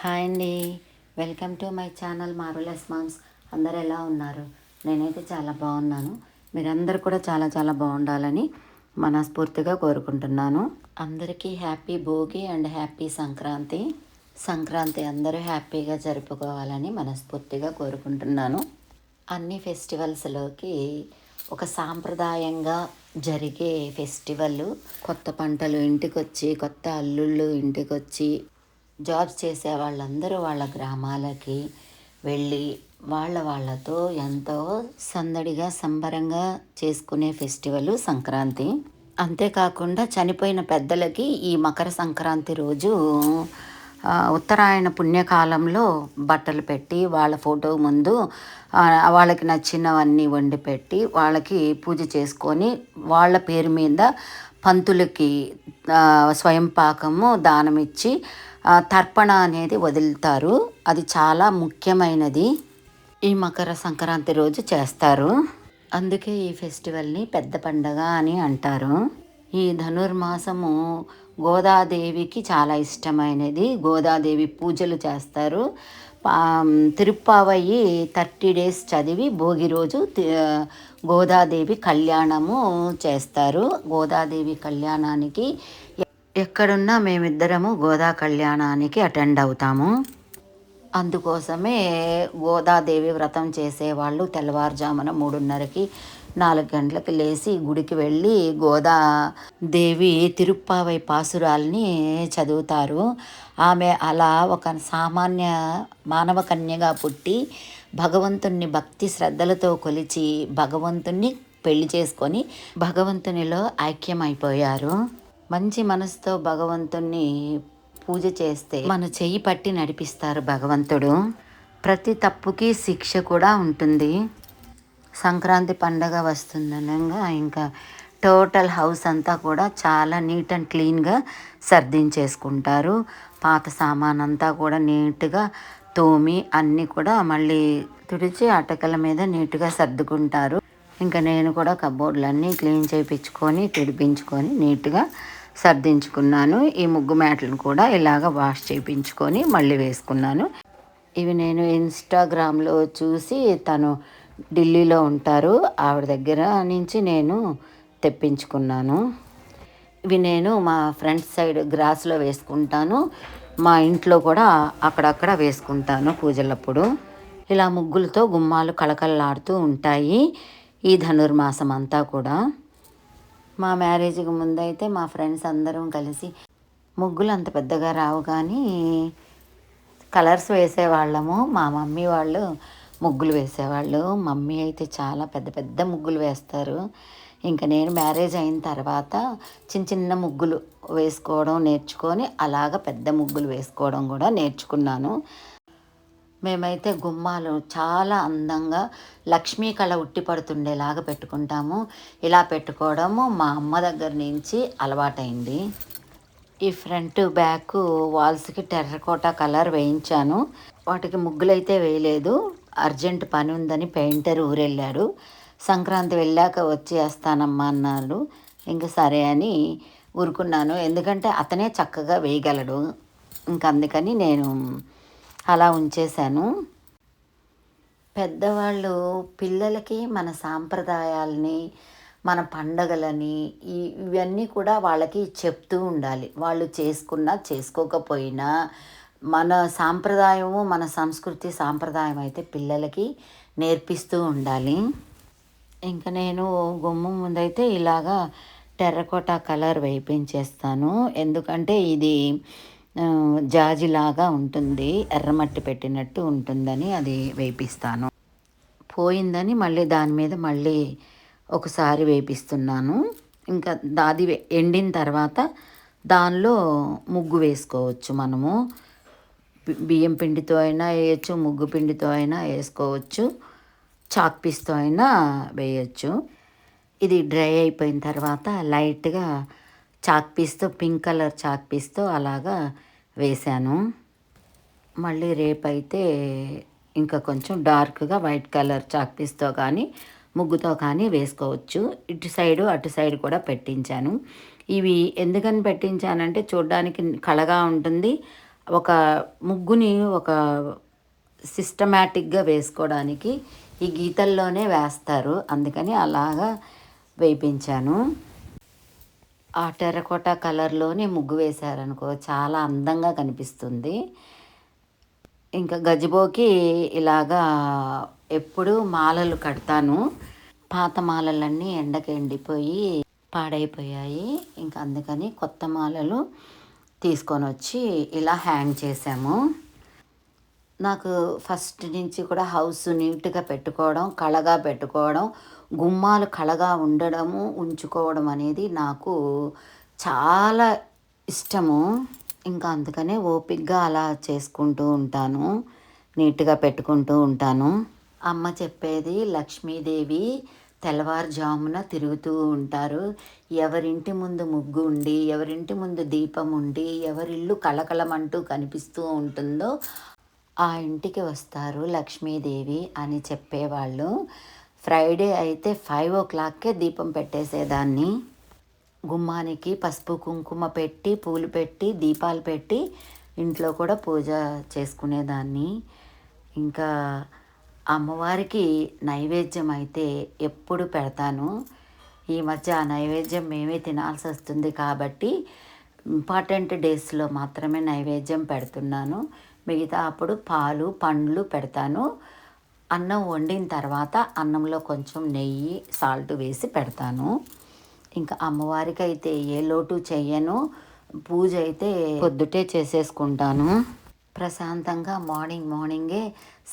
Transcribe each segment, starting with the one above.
Hi అండి. Welcome to my channel marvellous moms. అందరు ఎలా ఉన్నారు? నేనైతే చాలా బాగున్నాను. మీరందరూ కూడా చాలా చాలా బాగుండాలని మనస్ఫూర్తిగా కోరుకుంటున్నాను. అందరికీ happy Bhogi and happy Sankranti. Sankranti అందరూ హ్యాపీగా జరుపుకోవాలని మనస్ఫూర్తిగా కోరుకుంటున్నాను. అన్ని ఫెస్టివల్స్లోకి ఒక సాంప్రదాయంగా జరిగే ఫెస్టివల్. కొత్త పంటలు ఇంటికొచ్చి కొత్త అల్లుళ్ళు ఇంటికొచ్చి జాబ్స్ చేసే వాళ్ళందరూ వాళ్ళ గ్రామాలకి వెళ్ళి వాళ్ళ వాళ్ళతో ఎంతో సందడిగా సంబరంగా చేసుకునే ఫెస్టివల్ సంక్రాంతి. అంతేకాకుండా చనిపోయిన పెద్దలకి ఈ మకర సంక్రాంతి రోజు ఉత్తరాయణ పుణ్యకాలంలో బట్టలు పెట్టి వాళ్ళ ఫోటో ముందు వాళ్ళకి నచ్చినవన్నీ వండి పెట్టి వాళ్ళకి పూజ చేసుకొని వాళ్ళ పేరు మీద పంతులకి స్వయం పాకము దానం ఇచ్చి తర్పణ అనేది వదులుతారు. అది చాలా ముఖ్యమైనది. ఈ మకర సంక్రాంతి రోజు చేస్తారు. అందుకే ఈ ఫెస్టివల్ని పెద్ద పండగ అని అంటారు. ఈ ధనుర్మాసము గోదాదేవికి చాలా ఇష్టమైనది. గోదాదేవి పూజలు చేస్తారు. తిరుప్పావయ్యి థర్టీ డేస్ చదివి భోగి రోజు తి- గోదాదేవి కళ్యాణము చేస్తారు. గోదాదేవి కళ్యాణానికి ఎక్కడున్నా మేమిద్దరము గోదా కళ్యాణానికి అటెండ్ అవుతాము. అందుకోసమే గోదాదేవి వ్రతం చేసేవాళ్ళు తెల్లవారుజామున మూడున్నరకి నాలుగు గంటలకు లేచి గుడికి వెళ్ళి గోదా దేవి తిరుప్పావై పాసురాల్ని చదువుతారు. ఆమె అలా ఒక సామాన్య మానవ కన్యగా పుట్టి భగవంతుణ్ణి భక్తి శ్రద్ధలతో కొలిచి భగవంతుణ్ణి పెళ్ళి చేసుకొని భగవంతునిలో ఐక్యమైపోయారు. మంచి మనసుతో భగవంతుణ్ణి పూజ చేస్తే మన చెయ్యి పట్టి నడిపిస్తారు భగవంతుడు. ప్రతి తప్పుకి శిక్ష కూడా ఉంటుంది. సంక్రాంతి పండగ వస్తుందనగా ఇంకా టోటల్ హౌస్ అంతా కూడా చాలా నీట్ అండ్ క్లీన్గా సర్దించేసుకుంటారు. పాత సామాన్ అంతా కూడా నీట్గా తోమి అన్నీ కూడా మళ్ళీ తుడిచి అటకల మీద నీట్గా సర్దుకుంటారు. ఇంకా నేను కూడా కబోర్డ్లన్నీ క్లీన్ చేయించుకొని తుడిపించుకొని నీట్గా సర్దించుకున్నాను. ఈ ముగ్గు మ్యాట్లను కూడా ఇలాగ వాష్ చేయించుకొని మళ్ళీ వేసుకున్నాను. ఇవి నేను ఇన్స్టాగ్రామ్లో చూసి తను ఢిల్లీలో ఉంటారు. ఆవిడ దగ్గర నుంచి నేను తెప్పించుకున్నాను. ఇవి నేను మా ఫ్రంట్ సైడ్ గ్రాస్లో వేసుకుంటాను. మా ఇంట్లో కూడా అక్కడక్కడ వేసుకుంటాను పూజలప్పుడు. ఇలా ముగ్గులతో గుమ్మాలు కళకళలాడుతూ ఉంటాయి ఈ ధనుర్మాసం అంతా కూడా. మా మ్యారేజ్కి ముందైతే మా ఫ్రెండ్స్ అందరం కలిసి ముగ్గులు అంత పెద్దగా రావు కానీ కలర్స్ వేసేవాళ్ళము. మా మమ్మీ వాళ్ళు ముగ్గులు వేసేవాళ్ళు. మమ్మీ అయితే చాలా పెద్ద పెద్ద ముగ్గులు వేస్తారు. ఇంకా నేను మ్యారేజ్ అయిన తర్వాత చిన్న చిన్న ముగ్గులు వేసుకోవడం నేర్చుకొని అలాగ పెద్ద ముగ్గులు వేసుకోవడం కూడా నేర్చుకున్నాను. మేమైతే గుమ్మాలు చాలా అందంగా లక్ష్మీ కళ ఉట్టి పడుతుండేలాగా పెట్టుకుంటాము. ఇలా పెట్టుకోవడము మా అమ్మ దగ్గర నుంచి అలవాటైంది. ఈ ఫ్రంట్ బ్యాక్ వాల్స్కి టెర్రకోట కలర్ వేయించాను. వాటికి ముగ్గులైతే వేయలేదు. అర్జెంట్ పని ఉందని పెయింటర్ ఊరెళ్ళాడు. సంక్రాంతి వెళ్ళాక వచ్చేస్తానమ్మా అన్నారు అన్నాడు ఇంకా సరే అని ఊరుకున్నాను. ఎందుకంటే అతనే చక్కగా వేయగలడు. ఇంక అందుకని నేను అలా ఉంచేశాను. పెద్దవాళ్ళు పిల్లలకి మన సాంప్రదాయాలని మన పండగలని ఇవన్నీ కూడా వాళ్ళకి చెప్తూ ఉండాలి. వాళ్ళు చేసుకున్నా చేసుకోకపోయినా మన సాంప్రదాయము మన సంస్కృతి సాంప్రదాయం అయితే పిల్లలకి నేర్పిస్తూ ఉండాలి. ఇంకా నేను గుమ్మం ముందైతే ఇలాగా టెర్రకోటా కలర్ వేయించేస్తాను. ఎందుకంటే ఇది జాజిలాగా ఉంటుంది. ఎర్రమట్టి పెట్టినట్టు ఉంటుందని అది వేపిస్తాను. పోయిందని మళ్ళీ దాని మీద మళ్ళీ ఒకసారి వేపిస్తున్నాను. ఇంకా దాది ఎండిన తర్వాత దానిలో ముగ్గు వేసుకోవచ్చు మనము. బియ్యం పిండితో అయినా వేయచ్చు ముగ్గు పిండితో అయినా వేసుకోవచ్చు చాక్ పీస్తో అయినా వేయచ్చు. ఇది డ్రై అయిపోయిన తర్వాత లైట్గా చాక్ పీస్తో పింక్ కలర్ చాక్ పీస్తో అలాగా వేశాను. మళ్ళీ రేపైతే ఇంకా కొంచెం డార్క్గా వైట్ కలర్ చాక్ పీస్తో కానీ ముగ్గుతో కానీ వేసుకోవచ్చు. ఇటు సైడు అటు సైడ్ కూడా పెట్టించాను. ఇవి ఎందుకని పెట్టించానంటే చూడడానికి కళగా ఉంటుంది. ఒక ముగ్గుని ఒక సిస్టమేటిక్గా వేసుకోవడానికి ఈ గీతల్లోనే వేస్తారు. అందుకని అలాగా వేయించాను. ఆ టెర్రకోట కలర్లోనే ముగ్గు వేశారనుకో చాలా అందంగా కనిపిస్తుంది. ఇంకా గజిబోకి ఇలాగా ఎప్పుడు మాలలు కడతాను. పాత మాలలన్నీ ఎండకి ఎండిపోయి పాడైపోయాయి. ఇంకా అందుకని కొత్త మాలలు తీసుకొని వచ్చి ఇలా హ్యాంగ్ చేసాము నాకు ఫస్ట్ నుంచి కూడా హౌస్ నీట్గా పెట్టుకోవడం కళగా పెట్టుకోవడం గుమ్మాలు కళగా ఉండడము ఉంచుకోవడం అనేది నాకు చాలా ఇష్టము. ఇంకా అందుకనే ఓపిక్గా అలా చేసుకుంటూ ఉంటాను. నీట్గా పెట్టుకుంటూ ఉంటాను. అమ్మ చెప్పేది లక్ష్మీదేవి తెల్లవారుజామున తిరుగుతూ ఉంటారు. ఎవరింటి ముందు ముగ్గు ఉండి ఎవరింటి ముందు దీపం ఉండి ఎవరిల్లు కలకలమంటూ కనిపిస్తూ ఉంటుందో ఆ ఇంటికి వస్తారు లక్ష్మీదేవి అని చెప్పేవాళ్ళు. ఫ్రైడే అయితే ఫైవ్ ఓ క్లాక్కే దీపం పెట్టేసేదాన్ని. గుమ్మానికి పసుపు కుంకుమ పెట్టి పూలు పెట్టి దీపాలు పెట్టి ఇంట్లో కూడా పూజ చేసుకునేదాన్ని. ఇంకా అమ్మవారికి నైవేద్యం అయితే ఎప్పుడు పెడతాను. ఈ మధ్య ఆ నైవేద్యం మేమే తినాల్సి వస్తుంది కాబట్టి ఇంపార్టెంట్ డేస్లో మాత్రమే నైవేద్యం పెడుతున్నాను. మిగతా అప్పుడు పాలు పండ్లు పెడతాను. అన్నం వండిన తర్వాత అన్నంలో కొంచెం నెయ్యి సాల్ట్ వేసి పెడతాను. ఇంకా అమ్మవారికి అయితే ఏ లోటు చెయ్యను. పూజ అయితే పొద్దుటే చేసేసుకుంటాను. ప్రశాంతంగా మార్నింగ్ మార్నింగే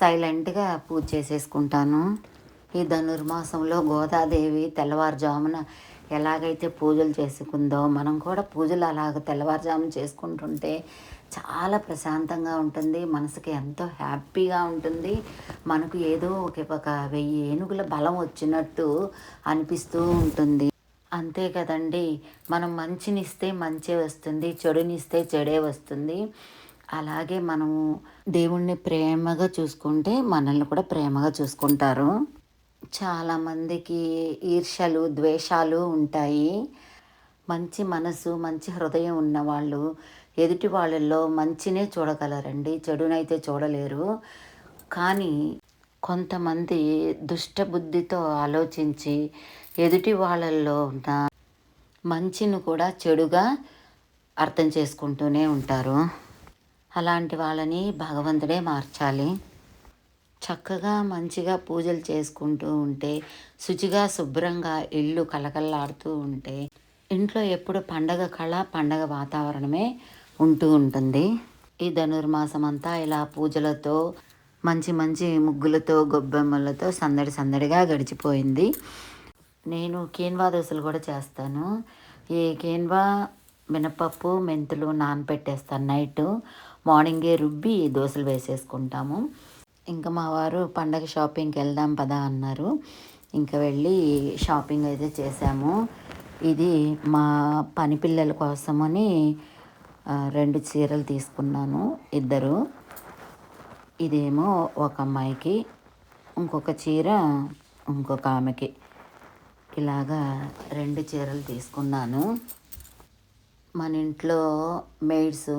సైలెంట్గా పూజ చేసేసుకుంటాను. ఈ ధనుర్మాసంలో గోదాదేవి తెల్లవారుజామున ఎలాగైతే పూజలు చేసుకుందో మనం కూడా పూజలు అలాగ తెల్లవారుజామున చేసుకుంటుంటే చాలా ప్రశాంతంగా ఉంటుంది. మనసుకి ఎంతో హ్యాపీగా ఉంటుంది. మనకు ఏదో ఒక ఒక వెయ్యి ఏనుగుల బలం వచ్చినట్టు అనిపిస్తూ ఉంటుంది. అంతే కదండి. మనం మంచినిస్తే మంచే వస్తుంది చెడునిస్తే చెడే వస్తుంది. అలాగే మనము దేవుణ్ణి ప్రేమగా చూసుకుంటే మనల్ని కూడా ప్రేమగా చూసుకుంటారు. చాలామందికి ఈర్షలు ద్వేషాలు ఉంటాయి. మంచి మనసు మంచి హృదయం ఉన్నవాళ్ళు ఎదుటి వాళ్ళల్లో మంచినే చూడగలరండి. చెడునైతే చూడలేరు. కానీ కొంతమంది దుష్టబుద్ధితో ఆలోచించి ఎదుటి వాళ్ళల్లో ఉన్న మంచిని కూడా చెడుగా అర్థం చేసుకుంటూనే ఉంటారు. అలాంటి వాళ్ళని భగవంతుడే మార్చాలి. చక్కగా మంచిగా పూజలు చేసుకుంటూ ఉంటే శుచిగా శుభ్రంగా ఇల్లు కలకల్లాడుతూ ఉంటే ఇంట్లో ఎప్పుడు పండగ కళ పండగ వాతావరణమే ఉంటూ ఉంటుంది. ఈ ధనుర్మాసం అంతా ఇలా పూజలతో మంచి మంచి ముగ్గులతో గొబ్బెమ్మలతో సందడి సందడిగా గడిచిపోయింది. నేను కేన్వా దోశలు కూడా చేస్తాను. ఈ కేన్వా మినపప్పు మెంతులు నానపెట్టేస్తాను నైట్. మార్నింగే రుబ్బి దోశలు వేసేసుకుంటాము. ఇంకా మా వారు పండగ షాపింగ్కి వెళ్దాం పదా అన్నారు. ఇంకా వెళ్ళి షాపింగ్ అయితే చేసాము. ఇది మా పని పిల్లల కోసమని రెండు చీరలు తీసుకున్నాను ఇద్దరు. ఇదేమో ఒక అమ్మాయికి ఇంకొక చీర ఇంకొక ఆమెకి. ఇలాగా రెండు చీరలు తీసుకున్నాను. మన ఇంట్లో మెయిడ్స్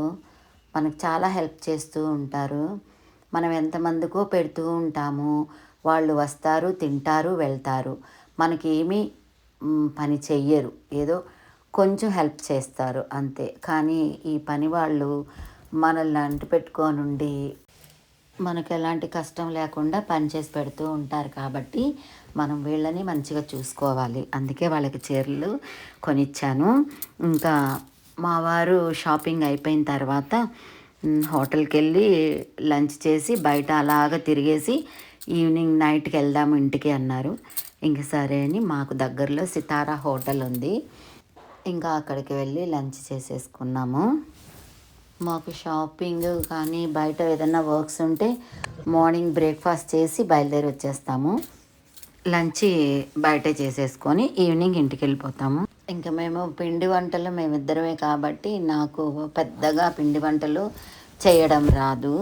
మనకు చాలా హెల్ప్ చేస్తూ ఉంటారు. మనం ఎంతమందికో పెడుతూ ఉంటాము. వాళ్ళు వస్తారు తింటారు వెళ్తారు. మనకి ఏమీ పని చెయ్యరు. ఏదో కొంచెం హెల్ప్ చేస్తారు అంతే. కానీ ఈ పని వాళ్ళు మనల్ని అంటి పెట్టుకోనుండి మనకు ఎలాంటి కష్టం లేకుండా పని చేసి పెడుతూ ఉంటారు కాబట్టి మనం వీళ్ళని మంచిగా చూసుకోవాలి. అందుకే వాళ్ళకి చీరలు కొనిచ్చాను. ఇంకా మా వారు షాపింగ్ అయిపోయిన తర్వాత హోటల్కి వెళ్ళి లంచ్ చేసి బయట అలాగ తిరిగేసి ఈవినింగ్ నైట్కి వెళ్దాము ఇంటికి అన్నారు. ఇంక సరే అని మాకు దగ్గరలో సితారా హోటల్ ఉంది. ఇంకా అక్కడికి వెళ్ళి లంచ్ చేసేసుకున్నాము. మాకు షాపింగ్ కానీ బయట ఏదైనా వర్క్స్ ఉంటే మార్నింగ్ బ్రేక్ఫాస్ట్ చేసి బయలుదేరి వచ్చేస్తాము. లంచ్ బయట చేసేసుకొని ఈవినింగ్ ఇంటికి వెళ్ళిపోతాము. ఇంకా మేము పిండి వంటలు మేమిద్దరమే కాబట్టి నాకు పెద్దగా పిండి వంటలు చేయడం రాదు.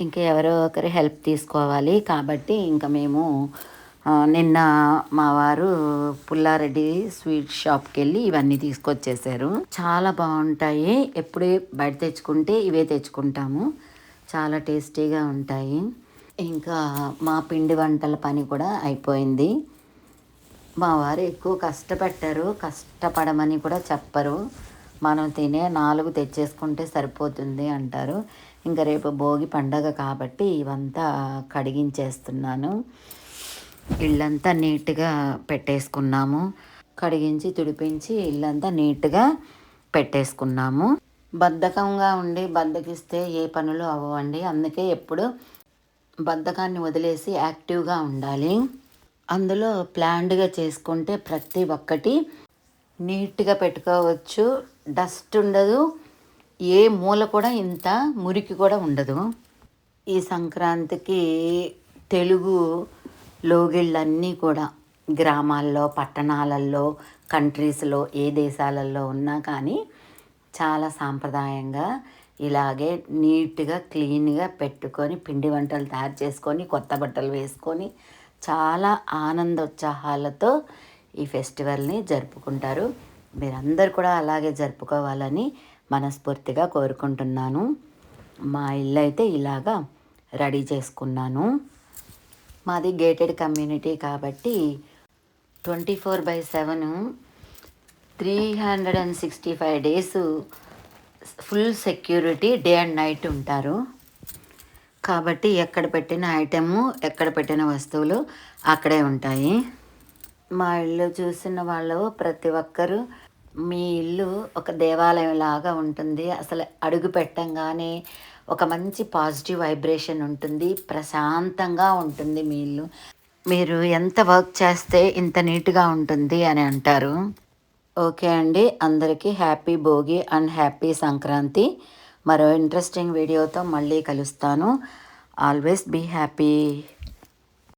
ఇంకా ఎవరో ఒకరి హెల్ప్ తీసుకోవాలి కాబట్టి ఇంకా మేము నిన్న మా వారు పుల్లారెడ్డి స్వీట్ షాప్కి వెళ్ళి ఇవన్నీ తీసుకొచ్చేసారు. చాలా బాగుంటాయి. ఎప్పుడే బయట తెచ్చుకుంటే ఇవే తెచ్చుకుంటాము. చాలా టేస్టీగా ఉంటాయి. ఇంకా మా పిండి వంటల పని కూడా అయిపోయింది. మా వారు ఎక్కువ కష్టపెట్టారు కష్టపడమని కూడా చెప్పరు. మనం తినే నాలుగు తెచ్చేసుకుంటే సరిపోతుంది అంటారు. ఇంకా రేపు భోగి పండగ కాబట్టి ఇవంతా కడిగించేస్తున్నాను. ఇల్లంతా నీట్గా పెట్టేసుకున్నాము. కడిగించి తుడిపించి ఇల్లంతా నీట్గా పెట్టేసుకున్నాము. బద్ధకంగా ఉండి బద్ధకిస్తే ఏ పనులు అవ్వండి. అందుకే ఎప్పుడు బద్ధకాన్ని వదిలేసి యాక్టివ్గా ఉండాలి. అందులో ప్లాన్డ్గా చేసుకుంటే ప్రతి ఒక్కటి నీట్గా పెట్టుకోవచ్చు. డస్ట్ ఉండదు. ఏ మూల కూడా ఇంత మురికి కూడా ఉండదు. ఈ సంక్రాంతికి తెలుగు లోగిళ్ళన్నీ కూడా గ్రామాల్లో పట్టణాలలో కంట్రీస్లో ఏ దేశాలలో ఉన్నా కానీ చాలా సాంప్రదాయంగా ఇలాగే నీట్గా క్లీన్గా పెట్టుకొని పిండి వంటలు తయారు చేసుకొని కొత్త బట్టలు వేసుకొని చాలా ఆనందోత్సాహాలతో ఈ ఫెస్టివల్ని జరుపుకుంటారు. మీరందరూ కూడా అలాగే జరుపుకోవాలని మనస్ఫూర్తిగా కోరుకుంటున్నాను. మా ఇల్లు అయితే ఇలాగా రెడీ చేసుకున్నాను. మాది గేటెడ్ కమ్యూనిటీ కాబట్టి twenty four by seven three hundred and sixty five days full security day and night ఉంటారు. కాబట్టి ఎక్కడ పెట్టిన ఐటెము ఎక్కడ పెట్టిన వస్తువులు అక్కడే ఉంటాయి. మా ఇల్లు చూసిన వాళ్ళు ప్రతి ఒక్కరూ మీ ఇల్లు ఒక దేవాలయం లాగా ఉంటుంది. అసలు అడుగు పెట్టంగానే ఒక మంచి పాజిటివ్ వైబ్రేషన్ ఉంటుంది. ప్రశాంతంగా ఉంటుంది మీ ఇల్లు. మీరు ఎంత వర్క్ చేస్తే ఇంత నీట్గా ఉంటుంది అని అంటారు. ఓకే అండి. అందరికీ happy Bhogi and happy Sankranti. మరో ఇంట్రెస్టింగ్ వీడియోతో మళ్ళీ కలుస్తాను. Always be happy